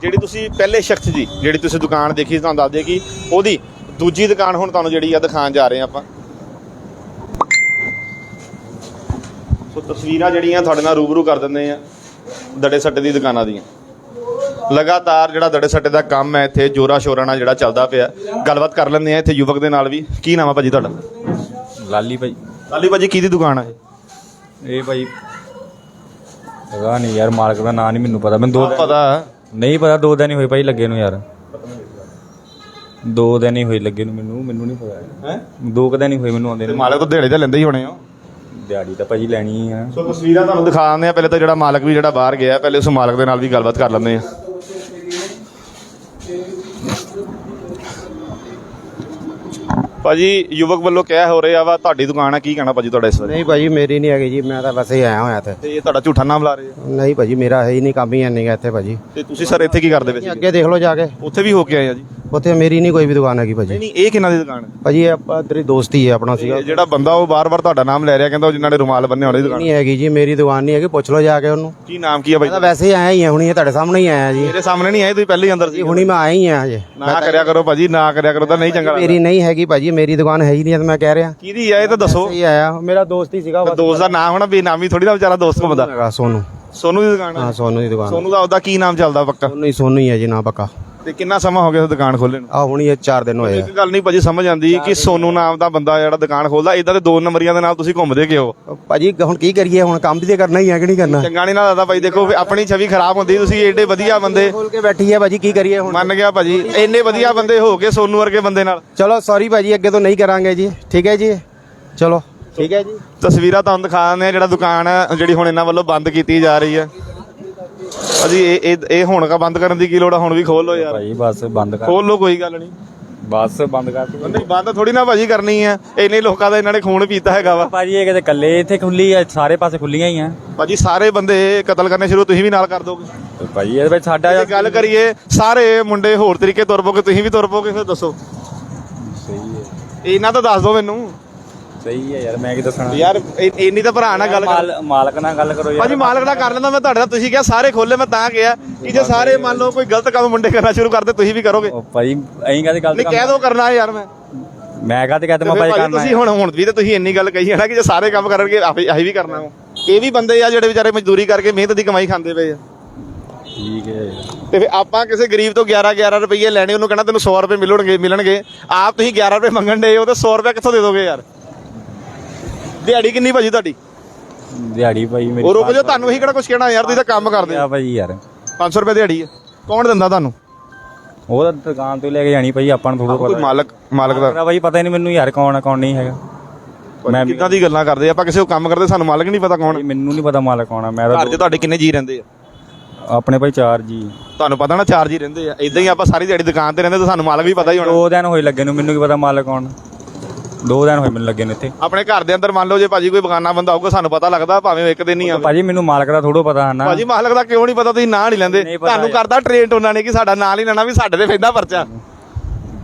ਜਿਹੜੀ ਤੁਸੀਂ ਪਹਿਲੇ ਸ਼ਖਸ ਜੀ, ਜਿਹੜੀ ਤੁਸੀਂ ਦੁਕਾਨ ਦੇਖੀ, ਤੁਹਾਨੂੰ ਦੱਸ ਦਈਏ ਕਿ ਉਹਦੀ ਦੂਜੀ ਦੁਕਾਨ ਹੁਣ ਤੁਹਾਨੂੰ ਜਿਹੜੀ ਆ ਦਿਖਾਉਣ ਜਾ ਰਹੇ ਹਾਂ ਆਪਾਂ। ਸੋ ਤਸਵੀਰਾਂ ਜਿਹੜੀਆਂ ਤੁਹਾਡੇ ਨਾਲ ਰੂਬਰੂ ਕਰ ਦਿੰਦੇ ਆ ਦੜੇ ਸੱਟੇ ਦੀ ਦੁਕਾਨਾਂ ਦੀਆਂ। ਲਗਾਤਾਰ ਜਿਹੜਾ ਦੜੇ ਸੱਟੇ ਦਾ ਕੰਮ ਹੈ, ਇੱਥੇ ਜੋਰਾ ਸ਼ੋਰਾ ਨਾਲ ਜਿਹੜਾ ਚੱਲਦਾ ਪਿਆ। ਗੱਲਬਾਤ ਕਰ ਲੈਂਦੇ ਆ ਇੱਥੇ ਯੁਵਕ ਦੇ ਨਾਲ ਵੀ। ਕੀ ਨਾਮ ਆ ਭਾਜੀ ਤੁਹਾਡਾ? ਲਾਲੀ ਭਾਈ। ਲਾਲੀ ਭਾਜੀ ਕਿਹਦੀ ਦੁਕਾਨ ਆ ਇਹ? ਇਹ ਭਾਈ ਪਤਾ ਨਹੀਂ ਯਾਰ ਮਾਲਕ ਦਾ ਨਾਂ ਨਹੀਂ ਮੈਨੂੰ ਪਤਾ। ਮੈਨੂੰ ਦੋ ਦਿਨ- ਪਤਾ। ਨਹੀਂ ਪਤਾ ਦੋ ਦਿਨ ਹੀ ਹੋਏ ਭਾਈ ਲੱਗੇ ਨੂੰ ਯਾਰ। ਦੋ ਦਿਨ ਹੀ ਹੋਏ ਲੱਗੇ ਨੂੰ ਮੈਨੂੰ ਮੈਨੂੰ ਨਹੀਂ ਪਤਾ। ਹੈ? ਦੋ ਕੁ ਦਿਨ ਹੀ ਹੋਏ ਮੈਨੂੰ ਆਉਂਦੇ ਤੇ ਨੂੰ। ਮਾਲਕ ਤੋਂ ਦਿਹਾੜੀ ਤਾਂ ਲੈਂਦੇ ਹੀ ਹੋਣੇ ਆ। ਦਿਹਾੜੀ ਤਾਂ ਭਾਜੀ ਲੈਣੀ ਹੀ ਆ। ਸੋ ਤਸਵੀਰਾਂ ਤੁਹਾਨੂੰ ਦਿਖਾ ਦਿੰਦੇ ਆ। ਪਹਿਲੇ ਤਾਂ ਜਿਹੜਾ ਮਾਲਕ ਵੀ ਜਿਹੜਾ ਬਾਹਰ ਗਿਆ ਪਹਿਲੇ ਉਸ ਮਾਲਕ ਦੇ ਨਾਲ ਵੀ ਗੱਲਬਾਤ ਕਰ ਲੈਂਦੇ ਆ। ਭਾਜੀ ਯੁਵਕ ਵੱਲੋਂ ਕਿਹਾ ਹੋ ਰਿਹਾ ਵਾ ਤੁਹਾਡੀ ਦੁਕਾਨ ਆ ਕੀ ਕਹਿਣਾ ਭਾਜੀ ਤੁਹਾਡਾ ਇਸ ਬਾਰੇ? ਨਹੀਂ ਭਾਜੀ ਮੇਰੀ ਨਹੀਂ ਹੈਗੀ ਜੀ ਮੈਂ ਤਾਂ ਵੈਸੇ ਹੀ ਆਇਆ ਹੋਇਆ ਤੇ ਤੇ ਇਹ ਤੁਹਾਡਾ ਝੂਠਾ ਨਾਮ ਲਾ ਰਹੇ ਆ? ਨਹੀਂ ਭਾਜੀ ਮੇਰਾ ਹੈ ਹੀ ਨਹੀਂ ਕੰਮ ਹੀ ਨਹੀਂ ਗਾ ਇੱਥੇ ਭਾਜੀ। ਤੇ ਤੁਸੀਂ ਸਰ ਇੱਥੇ ਕੀ ਕਰਦੇ ਪਏ ਸੀ ਅੱਗੇ ਦੇਖ ਲਓ ਜਾ ਕੇ। ਉੱਥੇ ਵੀ ਹੋ ਕੇ ਆਏ ਆ ਜੀ? ਉੱਥੇ ਮੇਰੀ ਨਹੀਂ ਕੋਈ ਵੀ ਦੁਕਾਨ ਹੈਗੀ ਭਾਜੀ। ਨਹੀਂ ਨਹੀਂ ਇਹ ਕਿਹਨਾਂ ਦੀ ਦੁਕਾਨ ਹੈ? ਭਾਜੀ ਇਹ ਆਪਾਂ ਤੇਰੀ ਦੋਸਤੀ ਹੈ ਆਪਣਾ ਸੀਗਾ। ਇਹ ਜਿਹੜਾ ਬੰਦਾ ਉਹ ਬਾਰ-ਬਾਰ ਤੁਹਾਡਾ ਨਾਮ ਲੈ ਰਿਹਾ ਕਹਿੰਦਾ ਉਹ ਜਿਨ੍ਹਾਂ ਨੇ ਰੁਮਾਲ ਬੰਨੇ ਹੋਣੇ ਦੀ ਦੁਕਾਨ ਨਹੀਂ ਹੈਗੀ ਜੀ ਮੇਰੀ ਦੁਕਾਨ ਨਹੀਂ ਹੈਗੀ ਪੁੱਛ ਲਓ ਜਾ ਕੇ ਉਹਨੂੰ। ਕੀ ਨਾਮ ਕੀ ਆ ਮੈਂ ਵੈਸੇ ਹੀ ਆਇਆ ਹੀ ਹਾਂ ਹੁਣੀ ਇਹ ਤੁਹਾਡੇ ਸਾਹਮਣੇ ਹੀ ਆਇਆ ਜੀ। ਮੇਰੇ ਸਾਹਮਣੇ ਨਹੀਂ ਆਏ ਤੁਸੀਂ ਪਹਿਲੇ ਹੀ ਅੰਦਰ ਸੀ ਹੁਣੀ ਮੈਂ ਆਇਆ ਹੀ ਹਾਂ ਹਜੇ। ਨਾ ਕਰਿਆ ਕਰੋ ਭਾਜੀ ਨਾ ਕਰਿਆ ਕਰੋ ਤਾਂ ਨਹੀਂ ਚੰਗਾ ਲੱਗਦਾ। ਮੇਰੀ ਨਹੀਂ ਹੈਗੀ ਭਾਜੀ ਮੇਰੀ ਦੁਕਾਨ ਹੈ ਹੀ ਨਹੀਂ ਤਾਂ ਮੈਂ ਕਹਿ ਰਿਹਾ। ਕਿਹਦੀ ਆ ਇਹ ਤਾਂ ਦੱਸੋ। ਸਹੀ ਆਇਆ ਮੇਰਾ ਦੋਸਤ ਹੀ ਸੀਗਾ ਦੋਸਤ ਦਾ ਨਾਮ ਹੋਣਾ ਬੇਨਾਮੀ ਥੋੜੀ ਨਾ ਵਿਚਾਰਾ ਦੋਸਤ ਘੁੰਮਦਾ ਹੈਗਾ ਸੋਨੂ। ਸੋਨੂ ਦੀ ਦੁਕਾਨ ਹਾਂ। ਹੈ ਸੋਨੂ ਦੀ ਦੁਕਾਨ ਸੋਨੂ ਦਾ ਉਹਦਾ ਕੀ ਨਾਮ ਚੱਲਦਾ ਪੱਕਾ? ਸੋਨੂ ਹੀ ਸੋਨੂ ਹੀ ਹੈ ਜੀ ਨਾ ਪੱਕਾ। ਤੇ ਕਿੰਨਾ ਸਮਾਂ ਹੋ ਗਿਆ ਉਹ ਦੁਕਾਨ ਖੋਲ੍ਹੇ ਨੂੰ ਆ ਹੁਣੀ ਇਹ 4 ਦਿਨ ਹੋਏ ਆ। ਇੱਕ ਗੱਲ ਨਹੀਂ ਭਾਜੀ ਸਮਝ ਆਉਂਦੀ ਕਿ ਸੋਨੂ ਨਾਮ ਦਾ ਬੰਦਾ ਜਿਹੜਾ ਦੁਕਾਨ ਖੋਲਦਾ ਇਦਾਂ ਦੇ ਦੋ ਨੰਬਰੀਆਂ ਦੇ ਨਾਲ ਤੁਸੀਂ ਘੁੰਮਦੇ ਕਿਉਂ? ਭਾਜੀ ਹੁਣ ਕੀ ਕਰੀਏ? ਹੁਣ ਕੰਮ ਵੀ ਤੇ ਕਰਨਾ ਹੀ ਹੈ ਕਿ ਨਹੀਂ ਕਰਨਾ? ਚੰਗਾ ਨਹੀਂ ਨਾ ਲੱਗਦਾ ਭਾਈ ਦੇਖੋ ਵੀ ਆਪਣੀ ਛਵੀ ਖਰਾਬ ਹੁੰਦੀ ਤੁਸੀਂ ਏਡੇ ਵਧੀਆ ਬੰਦੇ ਖੋਲ ਕੇ ਬੈਠੀ ਹੈ ਭਾਜੀ ਕੀ ਕਰੀਏ ਹੁਣ? ਮੰਨ ਗਿਆ ਭਾਜੀ ਇੰਨੇ ਵਧੀਆ ਬੰਦੇ ਹੋ ਕੇ ਸੋਨੂ ਵਰਗੇ ਬੰਦੇ ਨਾਲ। ਚਲੋ ਸੌਰੀ ਭਾਜੀ ਅੱਗੇ ਤੋਂ ਨਹੀਂ ਕਰਾਂਗੇ ਜੀ। ਠੀਕ ਹੈ ਜੀ? ਚਲੋ ਠੀਕ ਹੈ ਜੀ। ਤਸਵੀਰਾਂ ਤੁਹਾਨੂੰ ਦਿਖਾ ਦਿੰਦੇ ਆ ਜਿਹੜਾ ਦੁਕਾਨ ਹੈ ਜਿਹੜੀ ਹੁਣ ਇਹਨਾਂ ਵੱਲੋਂ ਬੰਦ ਕੀਤੀ ਜਾ ਰਹੀ ਹੈ। ਅਜੀ ਇਹ ਇਹ ਇਹ ਹੁਣ ਕਾ ਬੰਦ ਕਰਨ ਦੀ ਕੀ ਲੋੜ ਆ? ਹੁਣ ਵੀ ਖੋਲ ਲਓ ਯਾਰ। ਭਾਈ ਬਸ ਬੰਦ ਕਰ। ਖੋਲ ਲਓ ਕੋਈ ਗੱਲ ਨਹੀਂ। ਬਸ ਬੰਦ ਕਰ ਤੂੰ। ਨਹੀਂ ਬੰਦ ਥੋੜੀ ਨਾ ਭਾਜੀ ਕਰਨੀ ਹੈ ਇੰਨੇ ਲੋਕਾਂ ਦਾ ਇਹਨਾਂ ਨੇ ਖੂਨ ਪੀਤਾ ਹੈਗਾ ਵਾ। ਭਾਜੀ ਇਹ ਕਿਤੇ ਕੱਲੇ ਇੱਥੇ ਖੁੱਲੀ ਆ ਸਾਰੇ ਪਾਸੇ ਖੁੱਲੀਆਂ ਹੀ ਆ। ਭਾਜੀ ਸਾਰੇ ਬੰਦੇ ਕਤਲ ਕਰਨੇ ਸ਼ੁਰੂ ਤੁਸੀਂ ਵੀ ਨਾਲ ਕਰ ਦੋਗੇ। ਭਾਜੀ ਇਹਦੇ ਵਿੱਚ ਸਾਡਾ ਜੇ ਗੱਲ ਕਰੀਏ ਸਾਰੇ ਮੁੰਡੇ ਹੋਰ ਤਰੀਕੇ ਤੁਰ ਪੋਗੇ ਤੁਸੀਂ ਵੀ ਤੁਰ ਪੋਗੇ ਫਿਰ ਦੱਸੋ। ਸਹੀ ਹੈ। ਇਹਨਾਂ ਤਾਂ ਦੱਸ ਦਿਓ ਮੈਨੂੰ। ਸਹੀ ਹੈ ਯਾਰ ਮੈਂ ਕੀ ਦੱਸਣਾ ਯਾਰ ਇ- ਇੰਨੀ ਤਾਂ ਭਰਾ ਨਾਲ ਗੱਲ ਕਰ ਮਾਲ- ਮਾਲਕ ਨਾਲ ਗੱਲ ਕਰੋ ਯਾਰ। ਭਾਜੀ ਮਾਲਕ ਨਾਲ ਕਰ ਲੈਂਦਾ ਮੈਂ ਤੁਹਾਡੇ ਨਾਲ ਤੁਸੀਂ ਕਿਹਾ ਸਾਰੇ ਖੋਲੇ ਮੈਂ ਤਾਂ ਕਿਹਾ ਕਿ ਜੇ ਸਾਰੇ ਮੰਨ ਲਓ ਕੋਈ ਗਲਤ ਕੰਮ ਮੁੰਡੇ ਕਰਨਾ ਸ਼ੁਰੂ ਕਰਦੇ ਤੁਸੀਂ ਵੀ ਕਰੋਗੇ। ਉਹ ਭਾਜੀ ਐਂ ਕਾਹਦੀ ਗੱਲ ਨਹੀਂ ਕਹਿ ਦੋ ਕਰਨਾ ਹੈ ਯਾਰ ਮੈਂ। ਮੈਂ ਕਾਹਤੇ ਕਹਤੇ ਮੈਂ ਭਾਈ ਭਾਜੀ ਕਰਨਾ ਤੁਸੀਂ ਹੁਣ ਹੁਣ ਵੀ ਤੇ ਤੁਸੀਂ ਇੰਨੀ ਗੱਲ ਕਹੀ ਹੈ ਨਾ ਕਿ ਜੇ ਸਾਰੇ ਕੰਮ ਕਰਨਗੇ ਆਹੀ ਆਹੀ ਵੀ ਕਰਨਾ ਵਾ ਇਹ ਵੀ ਬੰਦੇ ਆ ਜਿਹੜੇ ਵਿਚਾਰੇ ਮਜ਼ਦੂਰੀ ਕਰਕੇ ਮਿਹਨਤ ਦੀ ਕਮਾਈ ਖਾਂਦੇ ਪਏ ਆ। ਠੀਕ ਹੈ। ਤੇ ਫਿਰ ਆਪਾਂ ਕਿਸੇ ਗਰੀਬ ਤੋਂ 11 11 ਰੁਪਏ ਲੈਣੇ ਉਹਨੂੰ ਕਹਿਣਾ ਤੈਨੂੰ 100 ਰੁਪਏ ਮਿਲਣਗੇ ਮਿਲਣਗੇ। ਆਪ ਤੁਸੀਂ 11 ਰੁਪਏ ਮੰਗਣ ਦੇ ਉਹ ਤੇ 100 ਰੁਪਏ ਕਿੱਥੋਂ ਦੇ ਦੋਗੇ ਯਾਰ? ਦਿਹਾੜੀ ਕਿੰਨੀ ਭਾਜੀ ਤੁਹਾਡੀ? ਦਿਹਾੜੀ ਭਾਈ ਮੇਰੀ ਉਹ ਰੁਕ ਜਾਓ ਤੁਹਾਨੂੰ ਹੀ ਕਿਹੜਾ ਕੁਝ ਕਹਿਣਾ ਯਾਰ ਤੁਸੀਂ ਤਾਂ ਕੰਮ ਕਰਦੇ ਆ ਭਾਈ ਯਾਰ। 500 ਰੁਪਏ ਦਿਹਾੜੀ ਹੈ ਕੌਣ ਦਿੰਦਾ ਤੁਹਾਨੂੰ? ਉਹ ਤਾਂ ਦੁਕਾਨ ਤੋਂ ਲੈ ਕੇ ਜਾਣੀ ਭਾਈ ਆਪਾਂ ਨੂੰ ਥੋੜਾ ਕੋਈ ਮਾਲਕ ਮਾਲਕ ਦਾ ਭਾਈ ਪਤਾ ਹੀ ਨਹੀਂ ਮੈਨੂੰ ਯਾਰ ਕੌਣ ਆ ਕੌਣ ਨਹੀਂ ਹੈਗਾ। ਮੈਂ ਕਿੱਦਾਂ ਦੀ ਗੱਲਾਂ ਕਰਦੇ ਆਪਾਂ ਕਿਸੇ ਕੋ ਕੰਮ ਕਰਦੇ ਸਾਨੂੰ ਮਾਲਕ ਨਹੀਂ ਪਤਾ ਕੌਣ ਮੈਨੂੰ ਨਹੀਂ ਪਤਾ ਮਾਲਕ ਕੌਣ ਆ ਮੈਂ ਤਾਂ ਘਰ 'ਚ ਤੁਹਾਡੇ ਕਿੰਨੇ ਜੀ ਰਹਿੰਦੇ ਆ? ਆਪਣੇ ਭਾਈ ਚਾਰ ਜੀ। ਤੁਹਾਨੂੰ ਪਤਾ ਨਾ ਚਾਰ ਜੀ ਰਹਿੰਦੇ ਆ। ਇਦਾਂ ਹੀ ਆਪਾਂ ਸਾਰੀ ਦਿਹਾੜੀ ਦੁਕਾਨ ਤੇ ਰਹਿੰਦੇ ਤਾਂ ਸਾਨੂੰ ਮਾਲਕ ਵੀ ਪਤਾ ਹੀ ਹੋਣਾ। ਦੋ ਦਿਨ ਹੋਏ ਲੱਗੇ ਨੂੰ ਮੈਨੂੰ ਕੀ ਪਤਾ ਮਾਲਕ ਕੌਣ ਦੋ ਦਿਨ ਹੋਏ ਮੈਨੂੰ ਲੱਗੇ ਨੂੰ ਇੱਥੇ। ਆਪਣੇ ਘਰ ਦੇ ਅੰਦਰ ਮੰਨ ਲਓ ਜੇ ਭਾਜੀ ਕੋਈ ਬਗਾਨਾ ਬੰਦਾ ਆਊਗਾ ਸਾਨੂੰ ਪਤਾ ਲੱਗਦਾ ਭਾਵੇਂ ਉਹ ਇੱਕ ਦਿਨ ਨਹੀਂ ਆਵੇ। ਭਾਜੀ ਮੈਨੂੰ ਮਾਲਕ ਦਾ ਥੋੜਾ ਪਤਾ ਨਾ। ਭਾਜੀ ਮਾਲਕ ਦਾ ਕਿਉਂ ਨਹੀਂ ਪਤਾ ਤੁਸੀਂ ਨਾਂ ਨਹੀਂ ਲੈਂਦੇ। ਨਹੀਂ ਪਤਾ ਤੁਹਾਨੂੰ ਯਾਰ। ਕਰਦਾ ਟ੍ਰੇਨਡ ਉਹਨਾਂ ਨੇ ਕਿ ਸਾਡਾ ਨਾਂ ਨਹੀਂ ਲੈਣਾ ਵੀ ਸਾਡੇ ਤੇ ਪੈਂਦਾ ਪਰਚਾ।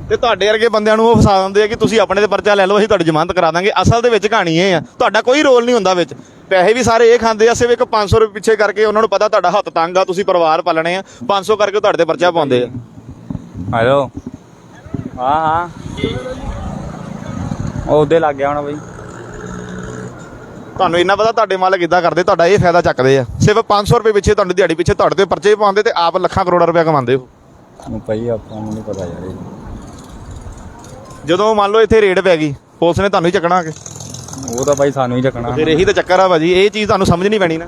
ਤੇ ਤੁਹਾਡੇ ਵਰਗੇ ਬੰਦਿਆਂ ਨੂੰ ਉਹ ਫਸਾ ਦਿੰਦੇ ਆ ਕਿ ਤੁਸੀਂ ਆਪਣੇ ਤੇ ਪਰਚਾ ਲੈ ਲਓ ਅਸੀਂ ਤੁਹਾਡੀ ਜ਼ਮਾਨਤ ਕਰਾ ਦਾਂਗੇ। ਅਸਲ ਦੇ ਵਿੱਚ ਕਹਾਣੀ ਇਹ ਆ ਤੁਹਾਡਾ ਕੋਈ ਰੋਲ ਨਹੀਂ ਹੁੰਦਾ ਵਿੱਚ। ਪੈਸੇ ਵੀ ਸਾਰੇ ਇਹ ਖਾਂਦੇ ਆ ਸਿਰਫ ਇੱਕ 500 ਰੁਪਏ ਪਿੱਛੇ ਕਰਕੇ ਉਹਨਾਂ ਨੂੰ ਪਤਾ ਤੁਹਾਡਾ ਹੱਥ ਤੰਗ ਆ ਤੁਸੀਂ ਪਰਿਵਾਰ ਪਾਲਣੇ ਆ 500 ਕਰਕੇ ਤੁਹਾਡੇ ਤੇ ਪਰਚਾ ਪਾਉਂਦੇ ਆ। ਹੈਲੋ ਹਾਂ ਹਾਂ। ਉਹਦੇ ਲੱਗ ਗਿਆ ਹੁਣ ਭਾਈ ਤੁਹਾਨੂੰ ਇੰਨਾ ਪਤਾ ਤੁਹਾਡੇ ਮਾਲਕ ਇਦਾਂ ਕਰਦੇ ਤੁਹਾਡਾ ਇਹ ਫਾਇਦਾ ਚੱਕਦੇ ਆ। ਸਿਰਫ 500 ਰੁਪਏ ਪਿੱਛੇ ਤੁਹਾਨੂੰ ਦਿਹਾੜੀ ਪਿੱਛੇ ਤੁਹਾਡੇ ਤੇ ਪਰਚੇ ਪਾਉਂਦੇ ਤੇ ਆਪ ਲੱਖਾਂ ਕਰੋੜਾਂ ਰੁਪਏ ਕਮਾਉਂਦੇ ਹੋ। ਉਹ ਭਾਈ ਆਪਾਂ ਨੂੰ ਨਹੀਂ ਪਤਾ ਯਾਰ ਇਹ। ਜਦੋਂ ਮੰਨ ਲਓ ਇੱਥੇ ਰੇਡ ਪੈ ਗਈ ਪੁਲਿਸ ਨੇ ਤੁਹਾਨੂੰ ਹੀ ਚੱਕਣਾ ਆ ਕੇ। ਉਹ ਤਾਂ ਭਾਈ ਸਾਨੂੰ ਹੀ ਚੱਕਣਾ। ਫਿਰ ਇਹੀ ਤਾਂ ਚੱਕਰ ਆ ਭਾਜੀ ਇਹ ਚੀਜ਼ ਤੁਹਾਨੂੰ ਸਮਝ ਨਹੀਂ ਪੈਣੀ ਨਾ।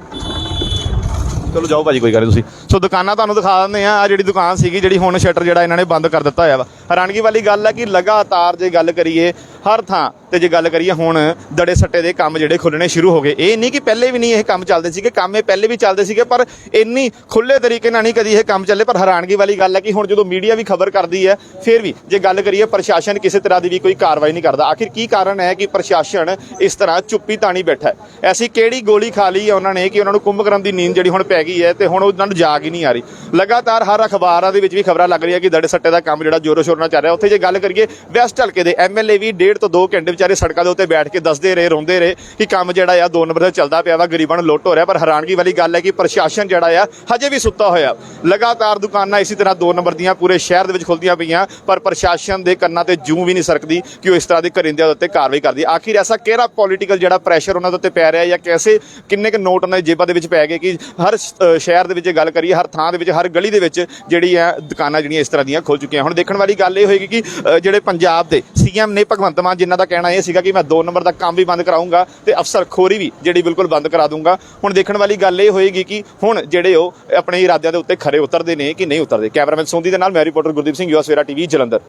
ਚਲੋ ਜਾਓ ਭਾਜੀ, ਕੋਈ ਗੱਲ ਨਹੀਂ ਤੁਸੀਂ। ਸੋ ਦੁਕਾਨਾਂ ਤੁਹਾਨੂੰ ਦਿਖਾ ਦਿੰਦੇ ਆ ਆ ਜਿਹੜੀ ਦੁਕਾਨ ਸੀਗੀ, ਜਿਹੜੀ ਹੁਣ ਸ਼ਟਰ ਜਿਹੜਾ ਇਹਨਾਂ ਨੇ ਬੰਦ ਕਰ ਦਿੱਤਾ ਹੋਇਆ ਵਾ। ਹੈਰਾਨਗੀ ਵਾਲੀ ਗੱਲ ਹੈ ਕਿ ਲਗਾਤਾਰ ਜੇ ਗੱਲ ਕਰੀਏ, ਹਰ ਥਾਂ ਤੇ ਜੇ ਗੱਲ ਕਰੀਏ ਹੁਣ ਦੜੇ ਸੱਟੇ ਦੇ ਕੰਮ ਜਿਹੜੇ ਖੁੱਲਣੇ ਸ਼ੁਰੂ ਹੋ ਗਏ। ਇਹ ਨਹੀਂ ਕਿ ਪਹਿਲੇ ਵੀ ਨਹੀਂ ਇਹ ਕੰਮ ਚੱਲਦੇ ਸੀਗੇ, ਕੰਮ ਇਹ ਪਹਿਲੇ ਵੀ ਚੱਲਦੇ ਸੀਗੇ, ਪਰ ਇੰਨੀ ਖੁੱਲੇ ਤਰੀਕੇ ਨਾਲ ਨਹੀਂ ਕਦੀ ਇਹ ਕੰਮ ਚੱਲੇ। ਪਰ ਹੈਰਾਨਗੀ ਵਾਲੀ ਗੱਲ ਹੈ ਕਿ ਹੁਣ ਜਦੋਂ ਮੀਡੀਆ ਵੀ ਖਬਰ ਕਰਦੀ ਹੈ, ਫਿਰ ਵੀ ਜੇ ਗੱਲ ਕਰੀਏ ਪ੍ਰਸ਼ਾਸਨ ਕਿਸੇ ਤਰ੍ਹਾਂ ਦੀ ਵੀ ਕੋਈ ਕਾਰਵਾਈ ਨਹੀਂ ਕਰਦਾ। ਆਖਿਰ ਕੀ ਕਾਰਨ ਹੈ ਕਿ ਪ੍ਰਸ਼ਾਸਨ ਇਸ ਤਰ੍ਹਾਂ ਚੁੱਪੀ ਤਾਣੀ ਬੈਠਾ ਹੈ? ਐਸੀ ਕਿਹੜੀ ਗੋਲੀ ਖਾ ਲਈ ਹੈ ਉਹਨਾਂ ਨੇ ਕਿ ਉਹਨਾਂ ਨੂੰ ਕੁੰਭਕਰਨ ਦੀ ਨੀਂਦ ਜਿਹੜੀ ਹੁਣ ਪੈ ਗਈ ਹੈ ਤੇ ਹੁਣ ਉਹਨਾਂ ਨੂੰ ਜਾਗ ਹੀ ਨਹੀਂ ਆ ਰਹੀ। ਲਗਾਤਾਰ ਹਰ ਅਖਬਾਰਾਂ ਦੇ ਵਿੱਚ ਵੀ ਖਬਰਾਂ ਲੱਗ ਰਹੀਆਂ ਕਿ ਦੜੇ ਸੱਟੇ ਦਾ ਕੰਮ ਜਿਹੜਾ ਜ਼ੋਰੋ ਸ਼ੋਰ ਨਾਲ ਚੱਲ ਰਿਹਾ। ਉੱਥੇ ਜੇ ਗੱਲ ਕਰੀਏ ਵੈਸਟ ਹਲਕੇ ਦੇ ਐਮਐਲਏ ਵੀ ਡੇਢ ਤੋਂ 2 ਘੰਟੇ ਵਿਚਾਰੇ ਸੜਕਾਂ ਦੇ ਉੱਤੇ ਬੈਠ ਕੇ ਦੱਸਦੇ ਰਹੇ, ਰੋਂਦੇ ਰਹੇ ਕਿ ਕੰਮ ਜਿਹੜਾ ਆ 2 ਨੰਬਰ ਦਾ ਚੱਲਦਾ ਪਿਆ ਵਾ, ਗਰੀਬਾਂ ਨੂੰ ਲੁੱਟ ਹੋ ਰਿਹਾ। ਪਰ ਹੈਰਾਨਗੀ ਵਾਲੀ ਗੱਲ ਹੈ ਕਿ ਪ੍ਰਸ਼ਾਸਨ ਜਿਹੜਾ ਆ ਹਜੇ ਵੀ ਸੁੱਤਾ ਹੋਇਆ। ਲਗਾਤਾਰ ਦੁਕਾਨਾਂ ਇਸੇ ਤਰ੍ਹਾਂ 2 ਨੰਬਰ ਦੀਆਂ ਪੂਰੇ ਸ਼ਹਿਰ ਦੇ ਵਿੱਚ ਖੁੱਲਦੀਆਂ ਪਈਆਂ, ਪਰ ਪ੍ਰਸ਼ਾਸਨ ਦੇ ਕੰਨਾਂ ਤੇ ਜੂੰ ਵੀ ਨਹੀਂ ਸਰਕਦੀ ਕਿ ਉਹ ਇਸ ਤਰ੍ਹਾਂ ਦੇ ਕਰਿੰਦਿਆਂ ਦੇ ਉੱਤੇ ਕਾਰਵਾਈ ਕਰਦੀ। ਆਖਿਰ ਐਸਾ ਕਿਹੜਾ ਪੋਲੀਟੀਕਲ ਜਿਹੜਾ ਪ੍ਰੈਸ਼ਰ ਉਹਨਾਂ ਦੇ ਉੱਤੇ ਪੈ ਰਿਹਾ ਜਾਂ ਕੈਸੇ ਕਿੰਨੇ ਕੁ ਨੋਟ ਉਹਨਾਂ ਦੀ ਜੇਬਾਂ ਦੇ ਵਿੱਚ ਪੈ ਗਏ ਕਿ ਹਰ ਸ਼ਹਿਰ ਦੇ ਵਿੱਚ ਗੱਲ ਕਰੀਏ, ਹਰ ਥਾਂ ਦੇ ਵਿੱਚ, ਹਰ ਗਲੀ ਦੇ ਵਿੱਚ ਜਿਹੜੀ ਹੈ ਦੁਕਾਨਾਂ ਜਿਹੜੀਆਂ ਇਸ ਤਰ੍ਹਾਂ ਦੀਆਂ ਖੁੱਲ ਚੁੱਕੀਆਂ। ਹੁਣ ਦੇਖਣ ਵਾਲੀ ਗੱਲ ਇਹ ਹੋਏਗੀ ਕਿ ਜਿਹੜੇ ਪੰਜਾਬ ਦੇ ਸੀਐਮ ਨੇ ਭਗਵੰਤ ਮਾਨ, ਜਿਨ੍ਹਾਂ ਦਾ ਕਹਿਣਾ ਇਹ ਸੀਗਾ ਕਿ ਮੈਂ 2 ਨੰਬਰ ਦਾ ਕੰਮ ਵੀ ਬੰਦ ਕਰਾਉਂਗਾ ਤੇ ਅਫਸਰ ਖੋਰੀ ਵੀ ਜਿਹੜੀ ਬਿਲਕੁਲ ਬੰਦ ਕਰਾ ਦੂੰਗਾ। ਹੁਣ ਦੇਖਣ ਵਾਲੀ ਗੱਲ ਇਹ ਹੋਏਗੀ ਕਿ ਹੁਣ ਜਿਹੜੇ ਉਹ ਆਪਣੇ ਇਰਾਦਿਆਂ ਦੇ ਉੱਤੇ ਖਰੇ ਉਤਰਦੇ ਨੇ ਕਿ ਨਹੀਂ ਉਤਰਦੇ। ਕੈਮਰਾਮੈਨ ਸੋਂਦੀ ਦੇ ਨਾਲ ਮੈਂ reporter Gurdeep Singh, US Vera TV, Jalandhar.